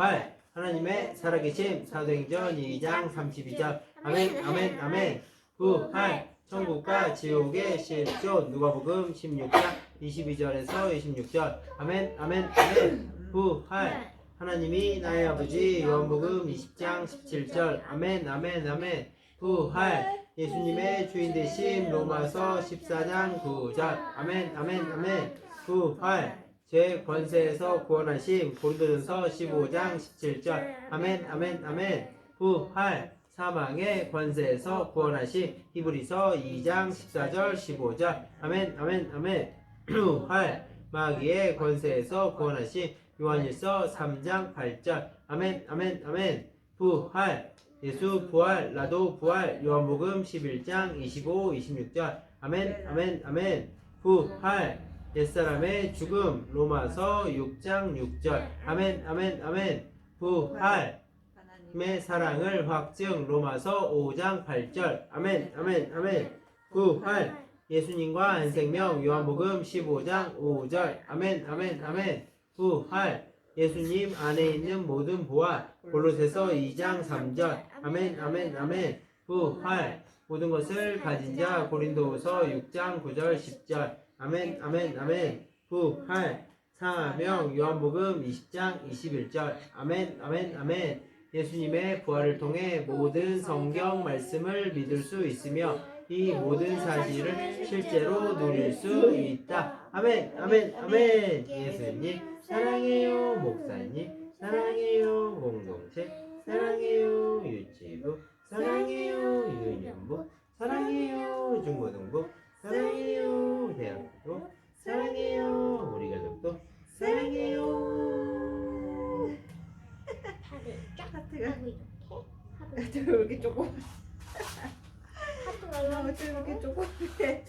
부활 하나님의 살아계심 사도행전 2장 32절. 아멘 아멘 아멘. 부활 천국과 지옥의 실조. 누가복음 16장 22절에서 26절. 아멘 아멘 아멘. 부활 하나님이 나의 아버지 요한복음 20장 17절. 아멘 아멘 아멘. 부활 예수님의 주인 되심 로마서 14장 9절. 아멘 아멘 아멘. 부활 제 권세에서 구원하심 고린도전서 15장 17절. 아멘 아멘 아멘. 부활 사망의 권세에서 구원하심 히브리서 2장 14절 15절. 아멘 아멘 아멘. 부활 마귀의 권세에서 구원하심 요한일서 3장 8절. 아멘 아멘 아멘. 부활 예수 부활 나도 부활. 요한복음 11장 25 26절. 아멘 아멘 아멘. 부활 옛사람의 죽음 로마서 6장 6절. 아멘 아멘 아멘. 부활. 하나님의 사랑을 확증 로마서 5장 8절. 아멘 아멘 아멘. 부활. 예수님과 한 생명 요한복음 15장 5절. 아멘 아멘 아멘. 부활. 예수님 안에 있는 모든 부활. 골로새서 2장 3절. 아멘 아멘 아멘. 부활. 모든 것을 가진 자 고린도후서 6장 9절 10절 아멘 아멘 아멘. 부활 사명 요한복음 20장 21절. 아멘 아멘 아멘. 예수님의 부활을 통해 모든 성경 말씀을 믿을 수 있으며 이 모든 사실을 실제로 누릴 수 있다. 아멘 아멘 아멘. 예수님 사랑해요 목사님. 사랑해요 공동체. 사랑해요 유치부. 사랑해요 유년부. 사랑해요 중고등부 쫙 하트가 하고 이렇게 하트 이렇게? 조금. 하트 어, 말라 이렇게? 조금. 이렇게